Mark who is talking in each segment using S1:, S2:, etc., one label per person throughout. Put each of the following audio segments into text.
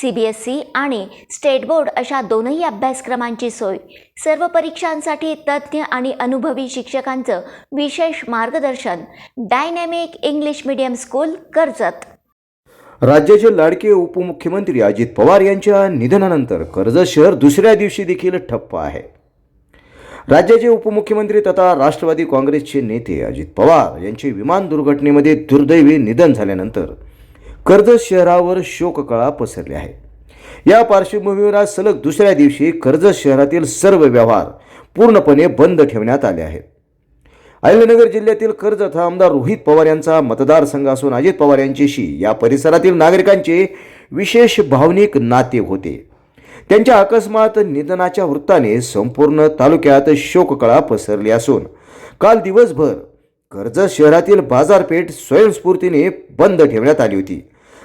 S1: C B S C आणि state board अशा दोनही अभ्यासक्रमांची सोय. सर्व परीक्षांसाठी तज्ज्ञ आणि अनुभवी शिक्षकांचं विशेष मार्गदर्शन. Dynamic English medium school Karjat.
S2: राज्याचे लाडके उपमुख्यमंत्री अजित पवार यांच्या निधनानंतर कर्जत शहर दुसऱ्या दिवशी देखील ठप्प आहे. राज्याचे उपमुख्यमंत्री तथा राष्ट्रवादी काँग्रेसचे नेते अजित पवार यांचे विमान दुर्घटनेमध्ये दुर्दैवी निधन झाल्यानंतर कर्जत शहरावर शोककळा पसरली आहे. या पार्श्वभूमीवर आज सलग दुसऱ्या दिवशी कर्जत शहरातील सर्व व्यवहार पूर्णपणे बंद ठेवण्यात आले आहेत. अहिल्यानगर जिल्ह्यातील कर्जत हा आमदार रोहित पवार यांचा मतदारसंघ असून अजित पवार यांच्याशी या परिसरातील नागरिकांचे विशेष भावनिक नाते होते. त्यांच्या अकस्मात निधनाच्या वृत्ताने संपूर्ण तालुक्यात शोककळा पसरली असून काल दिवसभर कर्जत शहरातील बाजारपेठ स्वयंस्फूर्तीने बंद ठेवण्यात आली होती.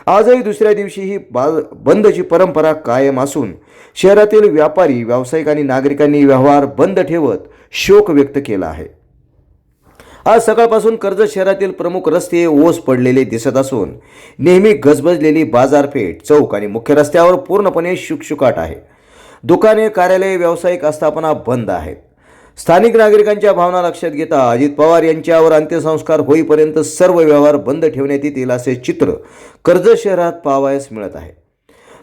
S2: आजही दुसऱ्या दिवशी ही बा बंदची परंपरा कायम असून शहरातील व्यापारी व्यावसायिक आणि नागरिकांनी व्यवहार बंद ठेवत शोक व्यक्त केला आहे. आज सकाळपासून कर्जत शहरातील प्रमुख रस्ते ओस पडलेले दिसत असून नेहमी गजबजलेली बाजारपेठ चौक आणि मुख्य रस्त्यावर पूर्णपणे शुकशुकाट आहे. दुकाने कार्यालय व्यावसायिक आस्थापना बंद आहेत. स्थानिक नागरिकांच्या भावना लक्षात घेता अजित पवार यांच्यावर अंत्यसंस्कार होईपर्यंत सर्व व्यवहार बंद ठेवण्यात येतील असे चित्र कर्जत शहरात पाहावयास मिळत आहे.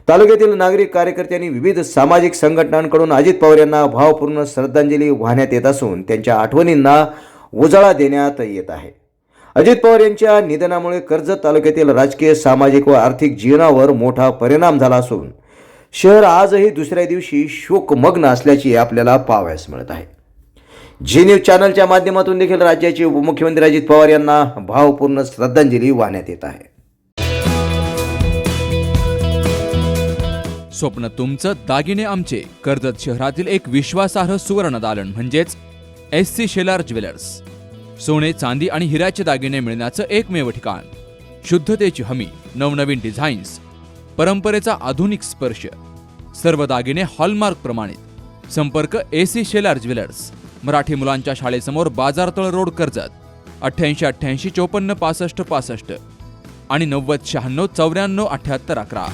S2: तालुक्यातील नागरिक कार्यकर्त्यांनी विविध सामाजिक संघटनांकडून अजित पवार यांना भावपूर्ण श्रद्धांजली वाहण्यात येत असून त्यांच्या आठवणींना उजाळा देण्यात येत आहे. अजित पवार यांच्या निधनामुळे कर्जत तालुक्यातील राजकीय सामाजिक व आर्थिक जीवनावर मोठा परिणाम झाला असून शहर आजही दुसऱ्या दिवशी शोकमग्न असल्याची आपल्याला पाहावयास मिळत आहे. जी न्यूज चॅनलच्या माध्यमातून देखील राज्याचे उपमुख्यमंत्री अजित पवार यांना भावपूर्ण श्रद्धांजली वाहण्यात येत आहे.
S3: स्वप्न तुमचं दागिने आमचे. कर्जत शहरातील एक विश्वासार्ह सुवर्ण दालन म्हणजेच एस सी शेलार ज्वेलर्स. सोने चांदी आणि हिऱ्याचे दागिने मिळण्याचं एकमेव ठिकाण. शुद्धतेची हमी नवनवीन डिझाईन्स परंपरेचा आधुनिक स्पर्श. सर्व दागिने हॉलमार्क प्रमाणित. संपर्क A C Shelar jewellers. Marathi मुलांच्या शाळेसमोर बाजारतळ रोड कर्जत अठ्ठ्याऐंशी अठ्ठ्याऐंशी चोपन्न पासष्ट पासष्ट आणि नव्वद शहाण्णव चौऱ्याण्णव अठ्ठ्याहत्तर अकरा.